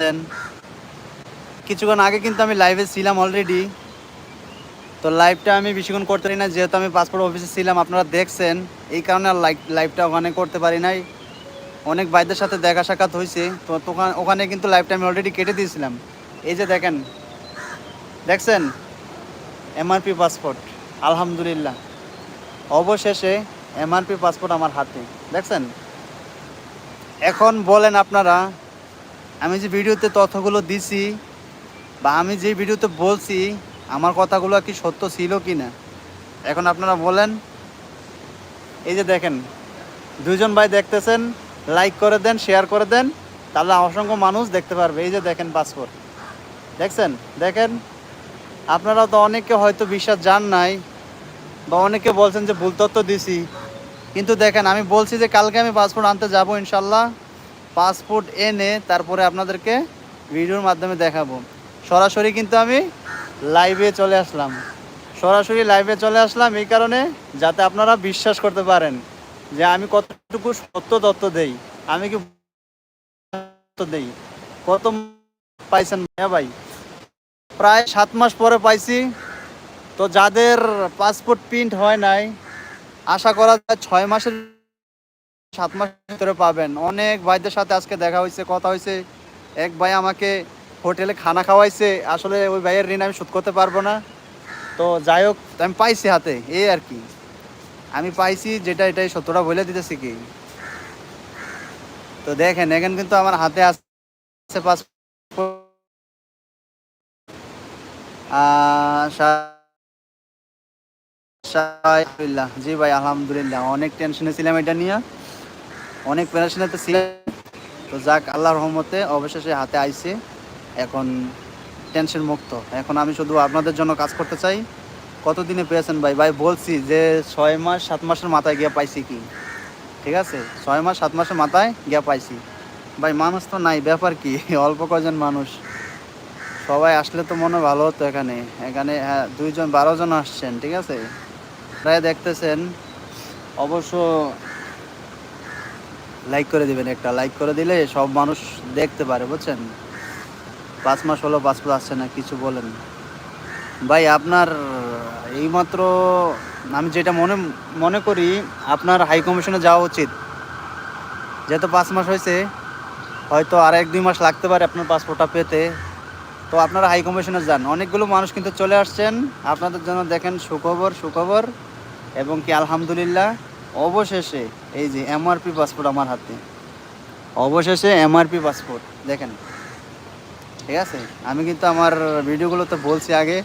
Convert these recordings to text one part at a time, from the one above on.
আছেন। কিছুক্ষণ আগে কিন্তু আমি লাইভে ছিলাম অলরেডি তো লাইভটা আমি বেশিক্ষণ করতে পারি না, যেহেতু আমি পাসপোর্ট অফিসে ছিলাম, আপনারা দেখছেন। এই কারণে আর লাইভ লাইভটা ওখানে করতে পারি নাই। অনেক ভাইদের সাথে দেখা সাক্ষাৎ হয়েছে। তো ওখানে কিন্তু লাইভটা আমি অলরেডি কেটে দিয়েছিলাম। এই যে দেখেন, দেখছেন? এমআরপি পাসপোর্ট আলহামদুলিল্লাহ। অবশেষে এমআরপি পাসপোর্ট আমার হাতে। দেখছেন? এখন বলেন আপনারা আমি যে ভিডিওতে তথ্যগুলো দিছি বা আমি যে ভিডিওতে বলছি, আমার কথাগুলো কি সত্য ছিল কি না এখন আপনারা বলেন। এই যে দেখেন দুজন ভাই দেখতেছেন লাইক করে দেন শেয়ার করে দেন, তাহলে অসংখ্য মানুষ দেখতে পারবে। এই যে দেখেন পাসপোর্ট। দেখছেন? দেখেন? আপনারা তো অনেকে হয়তো বিশ্বাস জান নাই, বা অনেকে বলছেন যে ভুল তথ্য দিছি। কিন্তু দেখেন, আমি বলছি যে কালকে আমি পাসপোর্ট আনতে যাব ইনশাল্লাহ। পাসপোর্ট এনে তারপরে আপনাদেরকে ভিডিওর মাধ্যমে দেখাবো। সরাসরি কিন্তু আমি লাইভে চলে আসলাম। সরাসরি লাইভে চলে আসলাম এই কারণে যাতে আপনারা বিশ্বাস করতে পারেন যে আমি কতটুকু সত্য তথ্য দেই। আমি কি দেই? কত পাইছেন ভাইয়া ভাই? প্রায় সাত মাস পরে পাইছি। তো যাদের পাসপোর্ট প্রিন্ট হয় নাই, আশা করা যায় ছয় মাসের সাত মাস ভিতরে পাবেন অনেক ভাইদের সাথে আজকে দেখা হয়েছে কথা হয়েছে এক ভাই আমাকে হোটেলে খানা খাওয়াইছে আসলে ওই ভাইয়ের ঋণ আমি শোধ করতে পারব না তো যাই হোক আমি পাইছি হাতে এই আর কি আমি পাইছি যেটা এটাই সত্যটা বলে দিতেছি কি তো দেখেন এখানে কিন্তু আমার হাতে আছে আহ, জি ভাই আলহামদুলিল্লাহ অনেক টেনশনে ছিলাম এটা নিয়ে অনেক পেরেশানিতে ছিলাম তো যাক, আল্লাহর রহমতে অবশেষে হাতে আইছে। এখন টেনশন মুক্ত। এখন আমি শুধু আপনাদের জন্য কাজ করতে চাই। কতদিনে পেয়েছেন ভাই? ভাই, বলছি যে ছয় মাস, সাত মাসের মাথায় গিয়ে পাইছি কি? ঠিক আছে? ছয় মাস, সাত মাসের মাথায় গিয়ে পাইছি। ভাই, মানুষ তো নাই, ব্যাপার কি? অল্প কজন মানুষ। সবাই আসলে তো মনে ভালো হতো এখানে। এখানে হ্যাঁ দুইজন, বারো জন আসছেন, ঠিক আছে? প্রায় দেখতেছেন, অবশ্য লাইক করে দিবেন একটা লাইক করে দিলে সব মানুষ দেখতে পারে, বুঝছেন? পাঁচ মাস হলো পাসপোর্ট আসছে না, কিছু বলেন। ভাই, আপনার, এইমাত্র আমি যেটা মনে মনে করি, আপনার হাই কমিশনে যাওয়া উচিত। যেহেতু পাঁচ মাস হয়েছে, হয়তো আর এক, দুই মাস লাগতে পারে আপনার পাসপোর্টটা পেতে। তো আপনারা হাই কমিশনে যান। অনেকগুলো মানুষ কিন্তু চলে আসছেন। আপনাদের জন্য দেখেন সুখবর সুখবর। এবং কি আলহামদুলিল্লাহ অবশেষে, এই যে এমআরপি পাসপোর্ট আমার হাতে। অবশেষে এমআরপি পাসপোর্ট দেখেন। ঠিক আছে? আমি কিন্তু আমার ভিডিওগুলো তো বলছি আগে।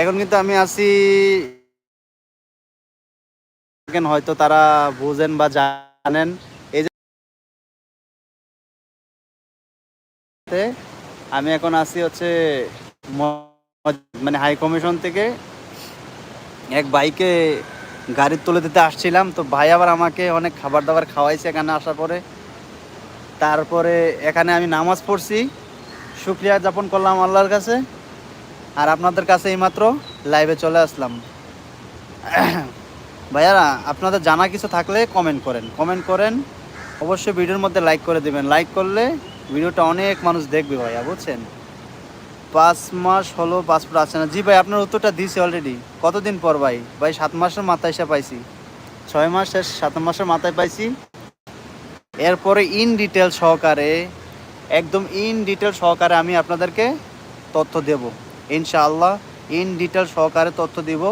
এখন কিন্তু আমি দেখেন হয়তো তারা বুঝেন বা জানেন। এই যে আমি এখন আছি হচ্ছে মানে হাই কমিশন থেকে এক বাইকে গাড়ির তুলে দিতে আসছিলাম, তো ভাই আবার আমাকে অনেক খাবার দাবার খাওয়াইছে এখানে আসার পরে। তারপরে এখানে আমি নামাজ পড়ছি, শুক্রিয়া যাপন করলাম আল্লাহর কাছে, আর আপনাদের কাছে এইমাত্র লাইভে চলে আসলাম। ভাইয়ারা, আপনাদের জানা কিছু থাকলে কমেন্ট করেন। কমেন্ট করেন, অবশ্যই ভিডিওর মধ্যে লাইক করে দিবেন। লাইক করলে ভিডিওটা অনেক মানুষ দেখবে ভাইয়া, বুঝছেন? পাঁচ মাস হলো পাসপোর্ট আসছে না। জি ভাই, আপনার উত্তরটা দিয়েছি অলরেডি কতদিন পর ভাই? ভাই, সাত মাসের মাথায় এসে পাইছি। ছয় মাস শেষ, সাত মাসের মাথায় পাইছি। এরপরে ইন ডিটেল সহকারে, একদম ইন ডিটেল সহকারে আমি আপনাদেরকে তথ্য দেব। ইনশাআল্লাহ ইন ডিটেল সহকারে তথ্য দিব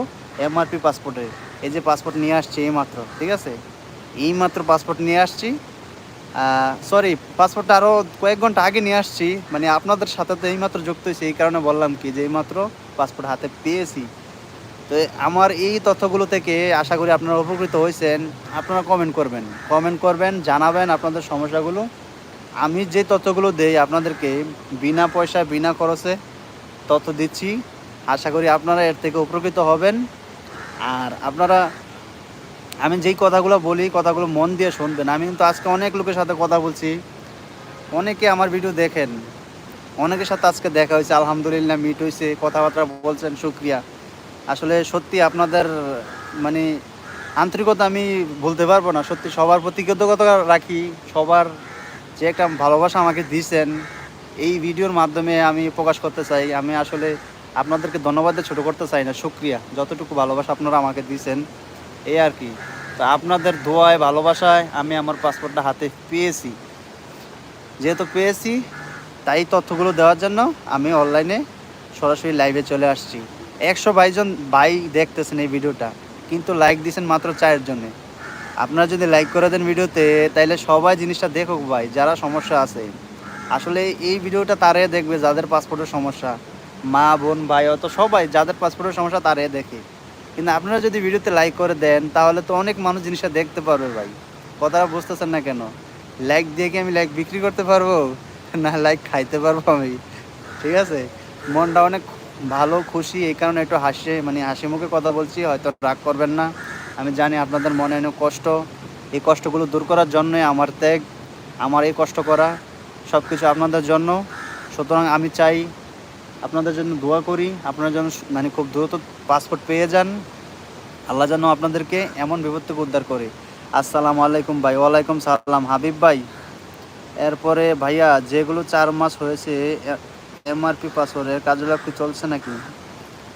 এমআরপি পাসপোর্টে এই যে পাসপোর্ট নিয়ে আসছি এই মাত্র, ঠিক আছে? এই মাত্র পাসপোর্ট নিয়ে আসছি। সরি পাসপোর্টটা আরও কয়েক ঘণ্টা আগে নিয়ে আসছি। মানে আপনাদের সাথে তো এইমাত্র যুক্ত হয়েছি, এই কারণে বললাম কি যে এইমাত্র পাসপোর্ট হাতে পেয়েছি। তো আমার এই তথ্যগুলো থেকে আশা করি আপনারা উপকৃত হয়েছেন। আপনারা কমেন্ট করবেন। কমেন্ট করবেন, জানাবেন আপনাদের সমস্যাগুলো। আমি যে তথ্যগুলো দেই আপনাদেরকে, বিনা পয়সায়, বিনা খরচে তথ্য দিচ্ছি। আশা করি আপনারা এর থেকে উপকৃত হবেন। আর আপনারা আমি যেই কথাগুলো বলি, কথাগুলো মন দিয়ে শুনবেন। আমি কিন্তু আজকে অনেক লোকের সাথে কথা বলছি। অনেকে আমার ভিডিও দেখেন। অনেকের সাথে আজকে দেখা হয়েছে। আলহামদুলিল্লাহ মিট হয়েছে। কথাবার্তা বলছেন, শুক্রিয়া। আসলে সত্যি আপনাদের মানে আন্তরিকতা আমি বলতে পারব না। সত্যি সবার প্রতি কৃতজ্ঞতা রাখি। সবার যে একটা ভালোবাসা আমাকে দিয়েছেন, এই ভিডিওর মাধ্যমে আমি প্রকাশ করতে চাই। আমি আসলে আপনাদেরকে ধন্যবাদ ছোটো করতে চাই না। শুক্রিয়া। যতটুকু ভালোবাসা আপনারা আমাকে দিয়েছেন এই আর কি। তো আপনাদের দোয়ায়, ভালোবাসায় আমি আমার পাসপোর্টটা হাতে পেয়েছি। যেহেতু পেয়েছি, তাই তথ্যগুলো দেওয়ার জন্য আমি অনলাইনে সরাসরি লাইভে চলে আসছি। একশো বাইজন ভাই দেখতেছেন এই ভিডিওটা, কিন্তু লাইক দিয়েছেন মাত্র চায়ের জন্যে আপনারা যদি লাইক করে দেন ভিডিওতে, তাইলে সবাই জিনিসটা দেখুক ভাই, যারা সমস্যা আছে। আসলে এই ভিডিওটা তারে দেখবে যাদের পাসপোর্টের সমস্যা। মা, বোন, ভাই, অত সবাই যাদের পাসপোর্টের সমস্যা তারে দেখে। কিন্তু আপনারা যদি ভিডিওতে লাইক করে দেন, তাহলে তো অনেক মানুষ জিনিসটা দেখতে পারবে ভাই। কথাটা বুঝতেছেন না কেন? লাইক দিয়ে কি আমি লাইক বিক্রি করতে পারব? না লাইক খাইতে পারব আমি? ঠিক আছে? মনটা অনেক ভালো, খুশি, এই কারণে একটু হাসি মানে হাসি মুখে কথা বলছি, হয়তো রাগ করবেন না। আমি জানি আপনাদের মনে অনেক কষ্ট। এই কষ্টগুলো দূর করার জন্যই আমার ত্যাগ, আমার এই কষ্ট করা সব কিছু আপনাদের জন্য। সুতরাং আমি চাই আপনাদের জন্য দোয়া করি। আপনার জন্য মানে খুব দ্রুত পাসপোর্ট পেয়ে যান। আল্লাহ যেন আপনাদেরকে এমন বিপদ থেকে উদ্ধার করে। আসসালামু আলাইকুম ভাই, ওয়ালাইকুম সালাম। হাবিব ভাই, এরপরে ভাইয়া, যেগুলো চার মাস হয়েছে এমআরপি পাসওয়ার্ডের কি চলছে নাকি?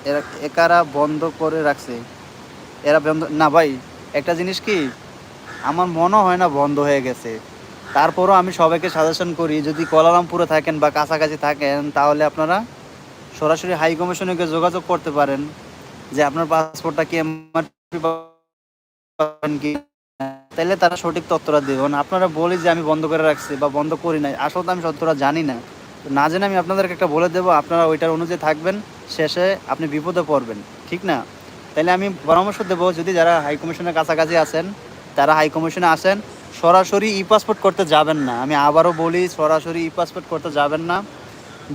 এরা একারা বন্ধ করে রাখছে? এরা বন্ধ, না ভাই, একটা জিনিস কি? আমার মনে হয় না বন্ধ হয়ে গেছে। তারপরও আমি সবাইকে সাজেশন করি, যদি কোলালামপুরে থাকেন বা কাছাকাছি থাকেন, তাহলে আপনারা সরাসরি হাই কমিশনে গিয়ে যোগাযোগ করতে পারেন যে আপনার পাসপোর্টটা কি এমআরপি পাবেন কি তাহলে তারা সঠিক তথ্যটা দেবেন আপনারা বলি যে আমি বন্ধ করে রাখছি বা বন্ধ করি নাই, আসলে তো আমি সত্যটা জানি না। না জেনে আমি আপনাদেরকে একটা বলে দেবো, আপনারা ওইটার অনুযায়ী থাকবেন, শেষে আপনি বিপদে পড়বেন, ঠিক না? তাহলে আমি পরামর্শ দেবো, যদি যারা হাই কমিশনের কাছাকাছি আছেন, তারা হাই কমিশনে আসেন, সরাসরি ই পাসপোর্ট করতে যাবেন না। আমি আবারও বলি, সরাসরি ই পাসপোর্ট করতে যাবেন না।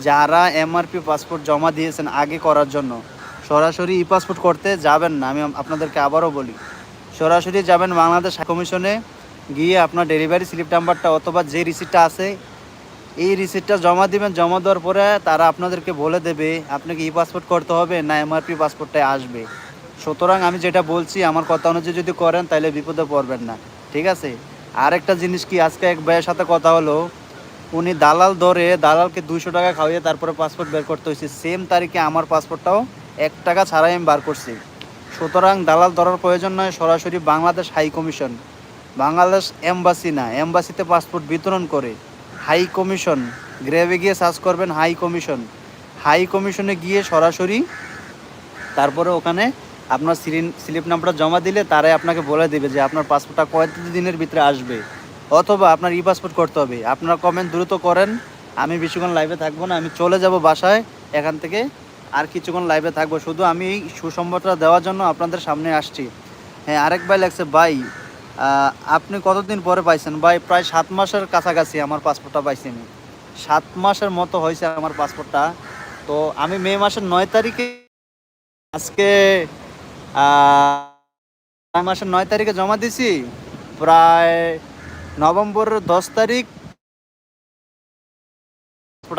যারা এমআরপি পাসপোর্ট জমা দিয়েছেন আগে করার জন্য, সরাসরি ই পাসপোর্ট করতে যাবেন না। আমি আপনাদেরকে আবারও বলি, সরাসরি যাবেন বাংলাদেশ কমিশনে, গিয়ে আপনার ডেলিভারি স্লিপ নাম্বারটা অথবা যে রিসিপ্টটা আছে, এই রিসিপ্টটা জমা দিবেন। জমা দেওয়ার পরে তারা আপনাদেরকে বলে দেবে আপনাকে ই পাসপোর্ট করতে হবে না এমআরপি পাসপোর্টটাই আসবে। সুতরাং আমি যেটা বলছি, আমার কথা অনুযায়ী যদি করেন তাহলে বিপদে পড়বেন না। ঠিক আছে? আরেকটা জিনিস কি, আজকে এক ভাইয়ের সাথে কথা হলো উনি দালাল ধরে দালালকে দুইশো টাকা খাওয়িয়ে তারপরে পাসপোর্ট বের করতে হয়েছে। সেম তারিখে আমার পাসপোর্টটাও এক টাকা ছাড়াই আমি বার করছি। সুতরাং দালাল ধরার প্রয়োজন নয়, সরাসরি Bangladesh high commission Bangladesh embassy না এম্বাসিতে পাসপোর্ট বিতরণ করে। হাই কমিশন গ্রেভে গিয়ে সার্চ করবেন হাই কমিশন হাই কমিশনে গিয়ে সরাসরি তারপরে ওখানে আপনার স্লিপ নাম্বারটা জমা দিলে তারাই আপনাকে বলে দেবে যে আপনার পাসপোর্টটা কয়েক দিনের ভিতরে আসবে। অথবা আপনার ই পাসপোর্ট করতে হবে। আপনারা কমেন্ট দ্রুত করেন, আমি বেশিক্ষণ লাইভে থাকব না, আমি চলে যাব বাসায়, এখান থেকে আর কিছুক্ষণ লাইভে থাকব। শুধু আমি এই সুসংবাদটা দেওয়ার জন্য আপনাদের সামনে আসছি। হ্যাঁ আরেক ভাই লাগছে ভাই আপনি কতদিন পরে পাইছেন? ভাই, প্রায় সাত মাসের কাছাকাছি আমার পাসপোর্টটা পাইছি আমি সাত মাসের মতো হয়েছে আমার পাসপোর্টটা তো আমি মে মাসের নয় তারিখে, আজকে মে মাসের নয় তারিখে জমা দিছি। প্রায় নভেম্বরের দশ তারিখ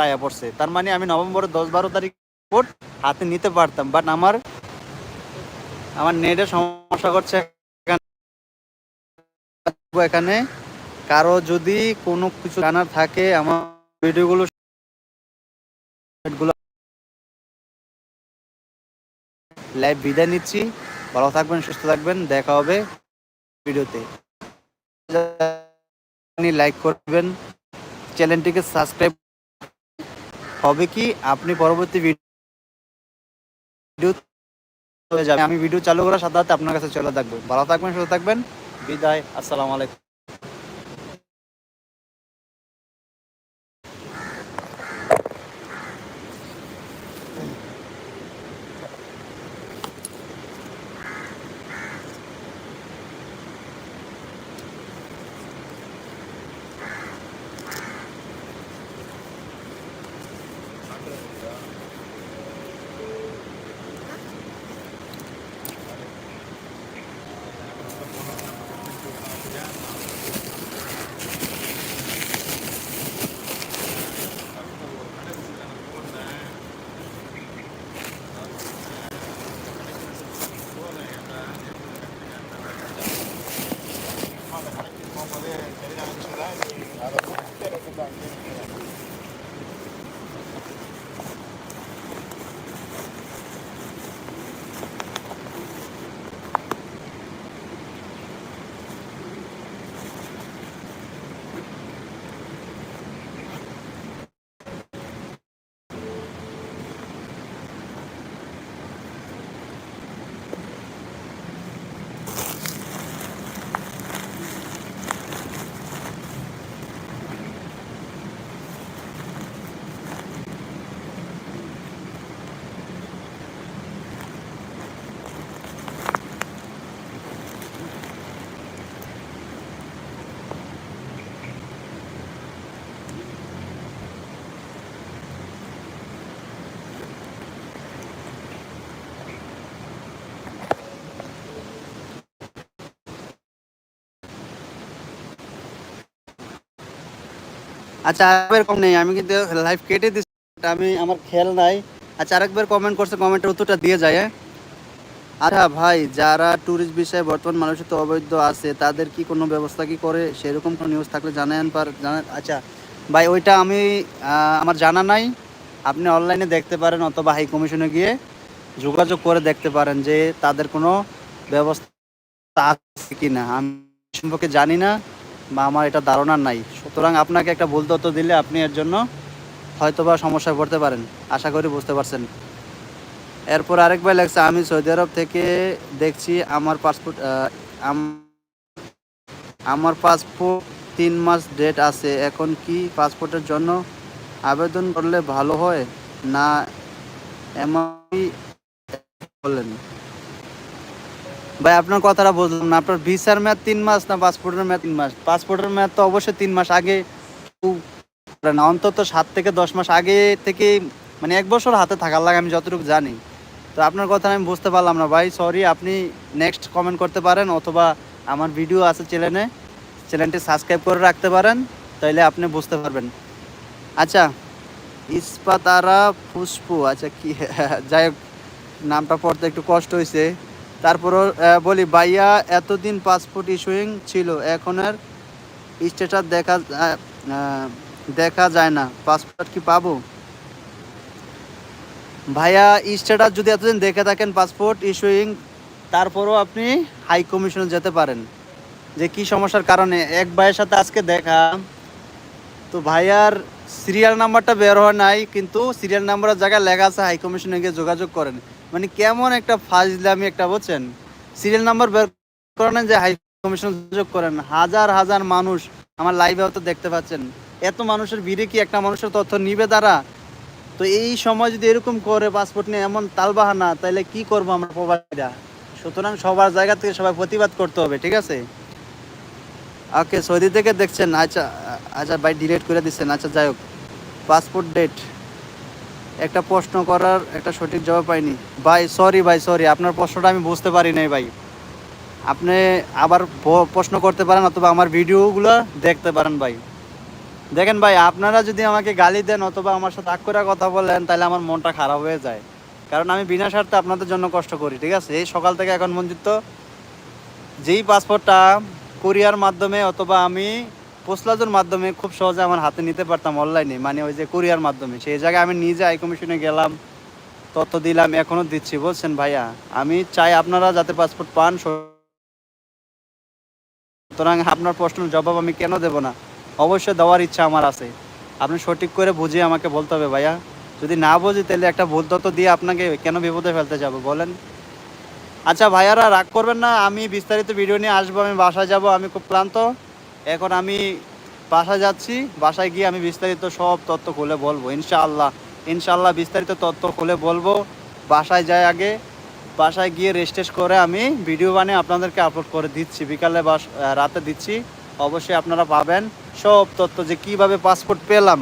আয়া পড়ছে। তার মানে আমি নভেম্বরের দশ বারো তারিখ পাসপোর্ট হাতে নিতে পারতাম। বাট আমার আমার নেটে সমস্যা করছে এখানে। কারও যদি কোনো কিছু জানার থাকে, আমার ভিডিওগুলো লাইভ বিদায় নিচ্ছি। ভালো থাকবেন, সুস্থ থাকবেন। দেখা হবে ভিডিওতে। লাইক করবেন। চ্যানেলটিকে সাবস্ক্রাইব হবে কি? আপনি পরবর্তী ভিডিও আমি ভিডিও চালু করার সাথে সাথে আপনার কাছে চলে থাকব। ভালো থাকবেন, সুস্থ থাকবেন। বিদায়, আসসালামু আলাইকুম। আচ্ছা আরেকবার কম নেই, আমি কিন্তু লাইভ কেটে দিচ্ছি আমি, আমার খেয়াল নাই। আচ্ছা আরেকবার কমেন্ট করছে কমেন্টের উত্তরটা দিয়ে যায় হ্যাঁ? আচ্ছা ভাই, যারা ট্যুরিস্ট বিষয়ে বর্তমান মানুষের তো অবৈধ আছে, তাদের কি কোনো ব্যবস্থা কি করে? সেরকম কোনো নিউজ থাকলে জানান পার জানান আচ্ছা ভাই, ওইটা আমি আমার জানা নাই। আপনি অনলাইনে দেখতে পারেন অথবা হাই কমিশনে গিয়ে যোগাযোগ করে দেখতে পারেন যে তাদের কোনো ব্যবস্থা আছে কি না আমি সম্পর্কে জানি না। বা আমার এটা ধারণা নাই। সুতরাং আপনাকে একটা ভুল তথ্য দিলে আপনি এর জন্য হয়তোবা সমস্যায় পড়তে পারেন। আশা করি বুঝতে পারছেন। এরপর আরেক ভাই লাগছে আমি সৌদি আরব থেকে দেখছি আমার পাসপোর্ট আমার পাসপোর্ট তিন মাস ডেট আছে। এখন কি পাসপোর্টের জন্য আবেদন করলে ভালো হয়? না এমনই বললেন ভাই, আপনার কথাটা বুঝলাম না। আপনার ভিসার মেয়াদ তিন মাস না পাসপোর্টের মেয়াদ তিন মাস? পাসপোর্টের মেয়াদ তো অবশ্যই তিন মাস আগে না। অন্তত সাত থেকে দশ মাস আগে থেকে মানে এক বছর হাতে থাকার লাগে, আমি যতটুকু জানি। তো আপনার কথা আমি বুঝতে পারলাম না ভাই। সরি আপনি নেক্সট কমেন্ট করতে পারেন অথবা আমার ভিডিও আছে চ্যানেলে চ্যানেলটি সাবস্ক্রাইব করে রাখতে পারেন, তাইলে আপনি বুঝতে পারবেন। আচ্ছা ইস্পাতারা ফুসফু আচ্ছা কি? যাই হোক, নামটা পড়তে একটু কষ্ট হয়েছে তারপরও বলি, ভাইয়া এতদিন পাসপোর্ট ইস্যুইং ছিল, এখন আর স্ট্যাটাস দেখা দেখা যায় না। পাসপোর্ট কি পাবো? ভাইয়া স্ট্যাটাস যদি এতদিন দেখে থাকেন পাসপোর্ট ইস্যুইং তারপরও আপনি হাই কমিশনে যেতে পারেন। যে কি সমস্যার কারণে? এক ভাইয়ের সাথে আজকে দেখা। তো ভাইয়ার সিরিয়াল নাম্বারটা বের হয় নাই, কিন্তু সিরিয়াল নাম্বারের জায়গায় লেখা আছে হাই কমিশনে গিয়ে যোগাযোগ করেন। মানে কেমন একটা ফাজলামি একটা বলছেন সিরিয়াল নাম্বার বের করেন যে, হাই কমিশনে যোগাযোগ করেন। হাজার হাজার মানুষ আমার লাইভেও তো দেখতে পাচ্ছেন। এত মানুষের ভিড়ে কি একটা মানুষের তথ্য নিবে তারা? তো এই সময় যদি এরকম করে পাসপোর্ট নিয়ে এমন তালবাহানা তাহলে কি করব আমরা প্রবাসীরা? সুতরাং সবার জায়গা থেকে সবাই প্রতিবাদ করতে হবে, ঠিক আছে? ওকে সৌদি থেকে দেখছেন। আচ্ছা আচ্ছা ভাই ডিলেট করে দিচ্ছেন। আচ্ছা যাই হোক। পাসপোর্ট ডেট একটা প্রশ্ন করার একটা সঠিক জবাব পাইনি। ভাই সরি ভাই সরি আপনার প্রশ্নটা আমি বুঝতে পারি নাই ভাই। আপনি আবার প্রশ্ন করতে পারেন অথবা আমার ভিডিওগুলো দেখতে পারেন ভাই। দেখেন ভাই, আপনারা যদি আমাকে গালি দেন অথবা আমার সাথে আগ করে কথা বলেন, তাহলে আমার মনটা খারাপ হয়ে যায়। কারণ আমি বিনা স্বার্থে আপনাদের জন্য কষ্ট করি, ঠিক আছে? এই সকাল থেকে এখন পর্যন্ত যেই পাসপোর্টটা কোরিয়ার মাধ্যমে অথবা আমি পোস্টলাজের মাধ্যমে খুব সহজে আমার হাতে নিতে পারতাম অনলাইনে মানে ওই যে কোরিয়ার মাধ্যমে। সেই জায়গায় আমি নিজে হাই কমিশনে গেলাম, তথ্য দিলাম এখনও দিচ্ছি বলছেন ভাইয়া? আমি চাই আপনারা যাতে পাসপোর্ট পান, সুতরাং আপনার প্রশ্নের জবাব আমি কেন দেব না? অবশ্যই দেওয়ার ইচ্ছা আমার আছে। আপনি সঠিক করে বুঝিয়ে আমাকে বলতে হবে ভাইয়া। যদি না বুঝি, তাহলে একটা ভুল তথ্য দিয়ে আপনাকে কেন বিপদে ফেলতে যাব, বলেন? আচ্ছা ভাইয়ারা, রাগ করবেন না, আমি বিস্তারিত ভিডিও নিয়ে আসব, আমি বাসায় যাব, আমি খুব ক্লান্ত। এখন আমি বাসায় যাচ্ছি, বাসায় গিয়ে আমি বিস্তারিত সব তথ্য খুলে বলব, ইনশাআল্লাহ ইনশাআল্লাহ বিস্তারিত তথ্য খুলে বলব। বাসায় যাই আগে, বাসায় গিয়ে রেস্টেস করে আমি ভিডিও বানিয়ে আপনাদেরকে আপলোড করে দিচ্ছি, বিকালে বাস রাতে দিচ্ছি। অবশ্যই আপনারা পাবেন সব তথ্য যে কীভাবে পাসপোর্ট পেলাম,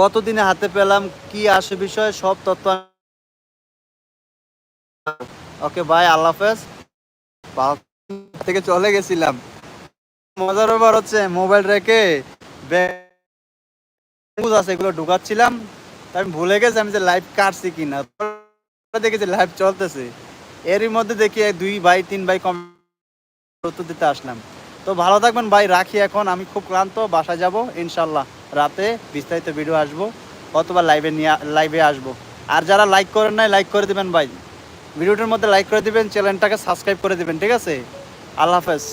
কতদিনে হাতে পেলাম, কি আসে বিষয়ে, সব তথ্য ওকে বাই আল্লাহ হাফেজ। থেকে চলে গেছিলাম। মজার ব্যাপার হচ্ছে মোবাইল রেখে আছে, এগুলো ঢুকাচ্ছিলাম। আমি ভুলে গেছি আমি যে লাইভ কাটছি কিনা। দেখেছি লাইভ চলতেছে। এরই মধ্যে দেখি দুই ভাই, তিন ভাই কম দিতে আসলাম। তো ভালো থাকবেন ভাই, রাখি এখন। আমি খুব ক্লান্ত, বাসায় যাব ইনশাল্লাহ রাতে বিস্তারিত ভিডিও আসব, অথবা লাইভে নিয়ে লাইভে আসব। আর যারা লাইক করেন নাই লাইক করে দিবেন ভাই। ভিডিওটার মধ্যে লাইক করে দিবেন চ্যানেলটাকে সাবস্ক্রাইব করে দিবেন, ঠিক আছে? আল্লাহ হাফেজ।